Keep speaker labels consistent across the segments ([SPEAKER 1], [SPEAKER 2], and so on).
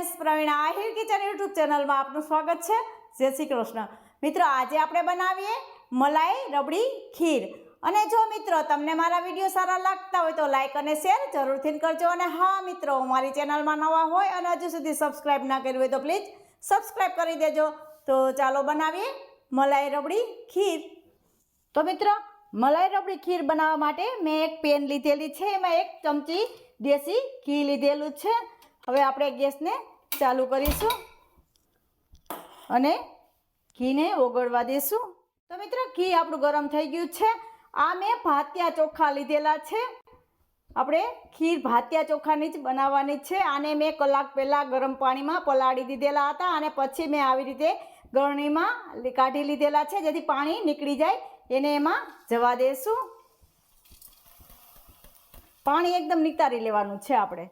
[SPEAKER 1] Friends Praveen Ahir kitchen YouTube ચેનલમાં આપનું સ્વાગત છે. જય શ્રી કૃષ્ણ. મિત્રો, આજે આપણે બનાવીએ મલાઈ રબડી ખીર. અને જો મિત્રો તમને મારા વીડિયો સારા લાગતા હોય તો લાઈક અને શેર જરૂરથી કરજો. અને હા, મિત્રો મારી ચેનલમાં નવા હોય અને હજુ સુધી સબસ્ક્રાઈબ ના કર્યું હોય તો પ્લીઝ સબસ્ક્રાઈબ કરી દેજો. તો ચાલો બનાવીએ મલાઈ રબડી ખીર. તો મિત્રો, મલાઈ રબડી ખીર બનાવવા માટે મેં એક પેન લીધેલી છે. એમાં એક ચમચી દેશી ઘી લીધેલું છે. હવે આપણે ગેસને ચાલુ કરીશું અને ઘીને ઓગળવા દઈશું તો મિત્રો, ઘી આપણું ગરમ થઈ ગયું છે. આ મેં ભાતિયા ચોખા લીધેલા છે. આપણે ખીર ભાતિયા ચોખાની જ બનાવવાની છે. આને મેં કલાક પહેલાં ગરમ પાણીમાં પલાળી દીધેલા હતા અને પછી મેં આવી રીતે ગરણીમાં કાઢી લીધેલા છે. જેથી પાણી નીકળી જાય, એને એમાં જવા દઈશું પાણી એકદમ નિતારી લેવાનું છે આપણે.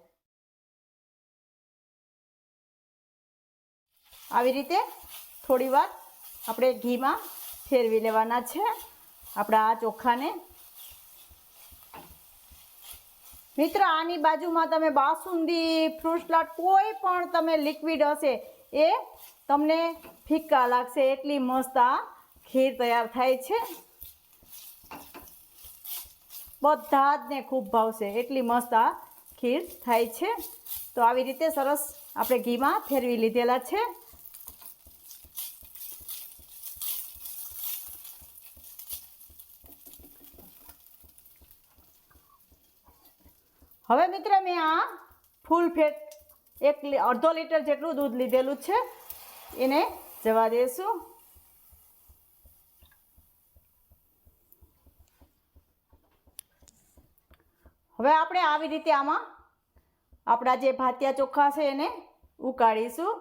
[SPEAKER 1] આવી રીતે થોડીવાર આપણે ઘીમાં ફેરવી લેવાના છે. આપણા આ ચોખાને. મિત્ર, આની બાજુમાં તમે બાસુંદી ફ્રૂટ સલાડ કોઈ પણ તમે લિક્વિડ હશે એ તમને ફિક્કા લાગશે. એટલી મસ્ત આ ખીર તૈયાર થાય છે. બધા જ ને ખૂબ ભાવશે. એટલી મસ્ત આ ખીર થાય છે. તો આવી રીતે સરસ આપણે ઘીમાં ફેરવી લીધેલા છે. હવે મિત્ર, મેં આ ફૂલ ફેટ એક અડધો લીટર જેટલું દૂધ લીધેલું છે. એને જવા દઈશું હવે આપણે આવી રીતે આમાં આપણા જે ભાતિયા ચોખા છે એને ઉકાળીશું.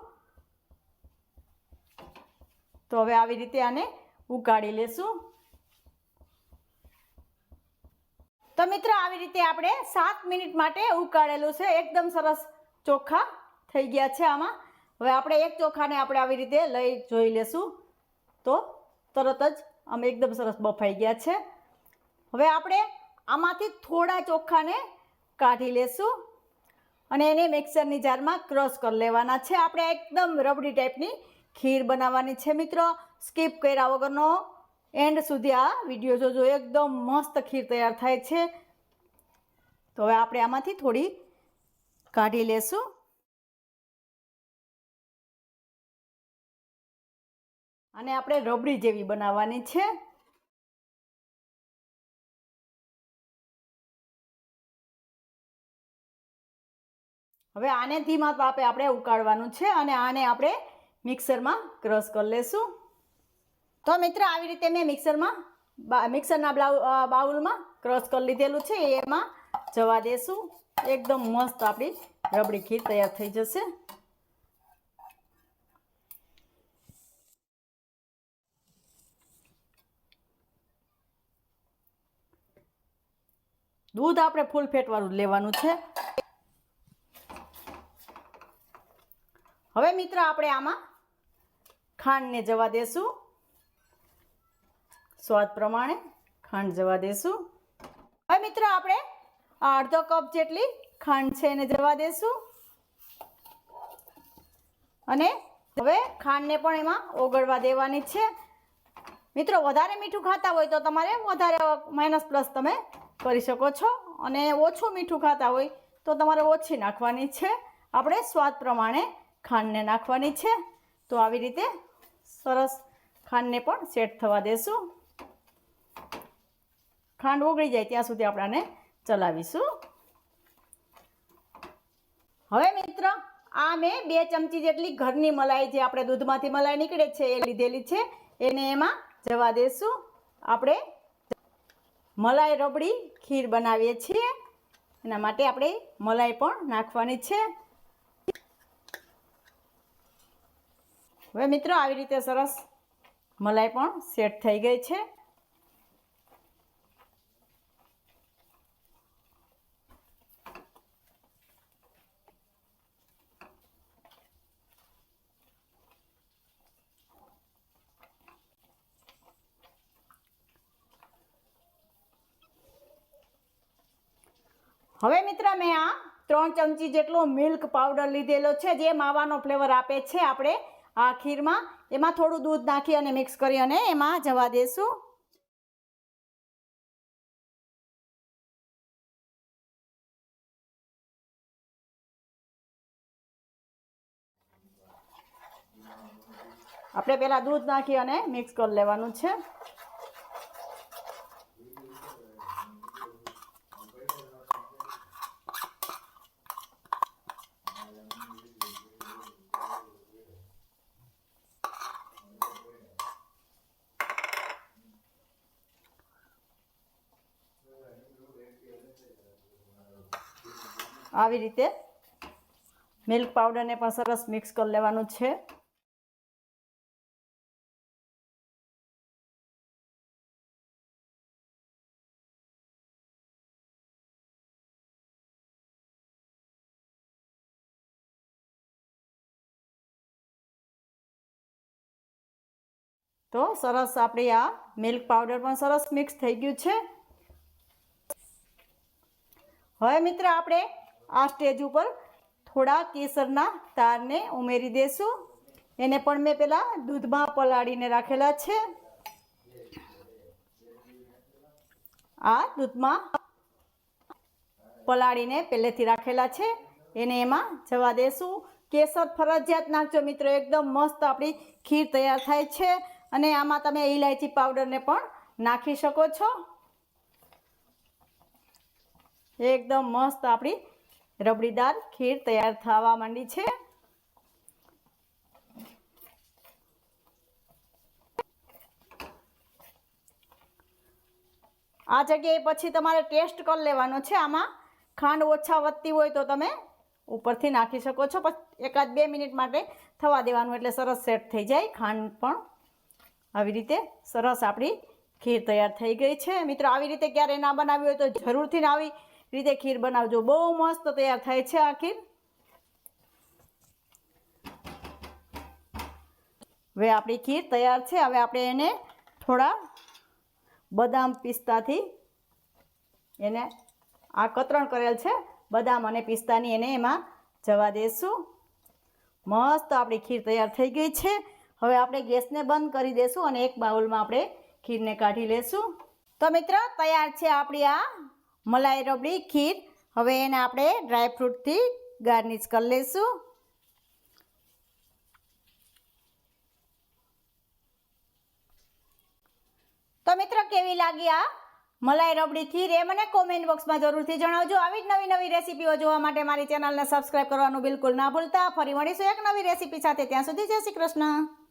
[SPEAKER 1] તો હવે આવી રીતે આને ઉકાળી લેશું. તો મિત્રો, આવી રીતે આપણે સાત મિનિટ માટે ઉકાળેલું છે. એકદમ સરસ ચોખા થઈ ગયા છે આમાં. હવે આપણે એક ચોખાને આપણે આવી રીતે લઈ જોઈ લેશું. તો તરત જ આમ એકદમ સરસ બફાઈ ગયા છે. હવે આપણે આમાંથી થોડા ચોખાને કાઢી લેશું અને એને મિક્સરની જારમાં ક્રશ કરી લેવાના છે. આપણે એકદમ રબડી ટાઈપની ખીર બનાવવાની છે મિત્રો. સ્કીપ કર્યા વગરનો એન્ડ સુધી આ વીડિયો જોજો. એકદમ મસ્ત ખીર તૈયાર થાય છે. તો હવે આપણે આમાંથી થોડી કાઢી લેશું. અને આપણે રબડી જેવી બનાવવાની છે. હવે આને ધીમા તાપે આપણે ઉકાળવાનું છે અને આને આપણે મિક્સરમાં ક્રશ કરી લેશું. તો મિત્ર, આવી રીતે મેં મિક્સરમાં મિક્સરના બ્લાઉ બાઉલમાં ક્રશ કરી લીધેલું છે. એમાં જવા દેશું. એકદમ મસ્ત આપણી રબડી ખીર તૈયાર થઈ જશે. દૂધ આપણે ફૂલ ફેટવાળું લેવાનું છે. હવે મિત્ર, આપણે આમાં ખાંડને જવા દેશું. સ્વાદ પ્રમાણે ખાંડ જવા દેશું. હવે મિત્ર આપણે અડધો કપ જેટલી ખાંડ છે એને જવા દેશું. અને હવે ખાંડને પણ એમાં ઓગળવા દેવાની છે. મિત્રો, વધારે મીઠું ખાતા હોય તો તમારે વધારે માઇનસ પ્લસ તમે કરી શકો છો. અને ઓછું મીઠું ખાતા હોય તો તમારે ઓછી નાખવાની છે. આપણે સ્વાદ પ્રમાણે ખાંડને નાખવાની છે. તો આવી રીતે સરસ ખાંડને પણ સેટ થવા દેશું. ખાંડ ઓગળી જાય ત્યાં સુધી આપણે આને ચલાવીશું. હવે મિત્ર, આ મેં બે ચમચી જેટલી ઘરની મલાઈ જે આપણે દૂધમાંથી મલાઈ નીકળે છે, એ લીધેલી છે. એને એમાં જવા દેશું. આપણે મલાઈ રબડી, ખીર બનાવીએ છીએ. એના માટે આપણે મલાઈ પણ નાખવાની છે. હવે મિત્રો, આવી રીતે સરસ મલાઈ પણ સેટ થઈ ગઈ છે. હવે મિત્ર, મેં આ ત્રણ ચમચી જેટલો મિલ્ક પાવડર લીધેલો છે, જે માવાનો ફ્લેવર આપે છે આપણે આ ખીરમાં. એમાં થોડું દૂધ નાખી અને મિક્સ કરી અને એમાં જવા દેશું. આપણે પહેલાં દૂધ નાખી અને મિક્સ કરી લેવાનું છે. આવી રીતે મિલ્ક પાવડરને પણ સરસ મિક્સ કરી લેવાનું છે. તો સરસ આપણે આ મિલ્ક પાવડર પણ સરસ મિક્સ થઈ ગયું છે. હવે મિત્ર આપણે આ સ્ટેજ ઉપર થોડા કેસરના તારને ઉમેરી દેશું. એને પણ મેં પહેલાં દૂધમાં પલાળીને રાખેલા છે. આ દૂધમાં પલાળીને પહેલેથી રાખેલા છે. એને એમાં જવા દેશું. કેસર ફરજિયાત નાખજો મિત્રો, એકદમ મસ્ત આપણી ખીર તૈયાર થાય છે. અને આમાં તમે ઇલાયચી પાવડરને પણ નાખી શકો છો. એકદમ મસ્ત આપણી રબડીદાર ખીર તૈયાર થવા માંડી છે. આ જગ્યાએ પછી તમારે ટેસ્ટ કરી લેવાનો છે. આમાં ખાંડ ઓછા વધતી હોય તો તમે ઉપરથી નાખી શકો છો. પછી એકાદ બે મિનિટ માટે થવા દેવાનું એટલે સરસ સેટ થઈ જાય. ખાંડ પણ આવી રીતે સરસ આપણી ખીર તૈયાર થઈ ગઈ છે. મિત્રો, આવી રીતે ક્યારે ના બનાવી હોય તો જરૂરથી આવી રીતે ખીર બનાવજો. બહુ મસ્ત તૈયાર થાય છે આ ખીર. હવે આપણી ખીર તૈયાર છે. હવે આપણે એને થોડા બદામ પિસ્તાથી એને આ કતરણ કરેલ છે. બદામ અને પિસ્તાની એને એમાં જવા દેશું. મસ્ત આપણી ખીર તૈયાર થઈ ગઈ છે. હવે આપણે ગેસને બંધ કરી દેશું અને એક બાઉલમાં આપણે ખીરને કાઢી લેશું. તો મિત્ર, તૈયાર છે આપણી આ મલાઈ રબડી, ખીર. હવે એને આપણે ડ્રાયફ્રૂટથી ગાર્નિશ કરી લઈશું. તો મિત્ર, કેવી લાગી આ મલાઈ રબડી, ખીર? એ મને કોમેન્ટ બોક્સમાં જરૂરથી જણાવજો. આવી જ નવી નવી રેસીપીઓ જોવા માટે મારી ચેનલને સબસ્ક્રાઈબ કરવાનું બિલકુલ ના ભૂલતા. ફરી મળીશું એક નવી રેસીપી સાથે. ત્યાં સુધી જય શ્રી કૃષ્ણ.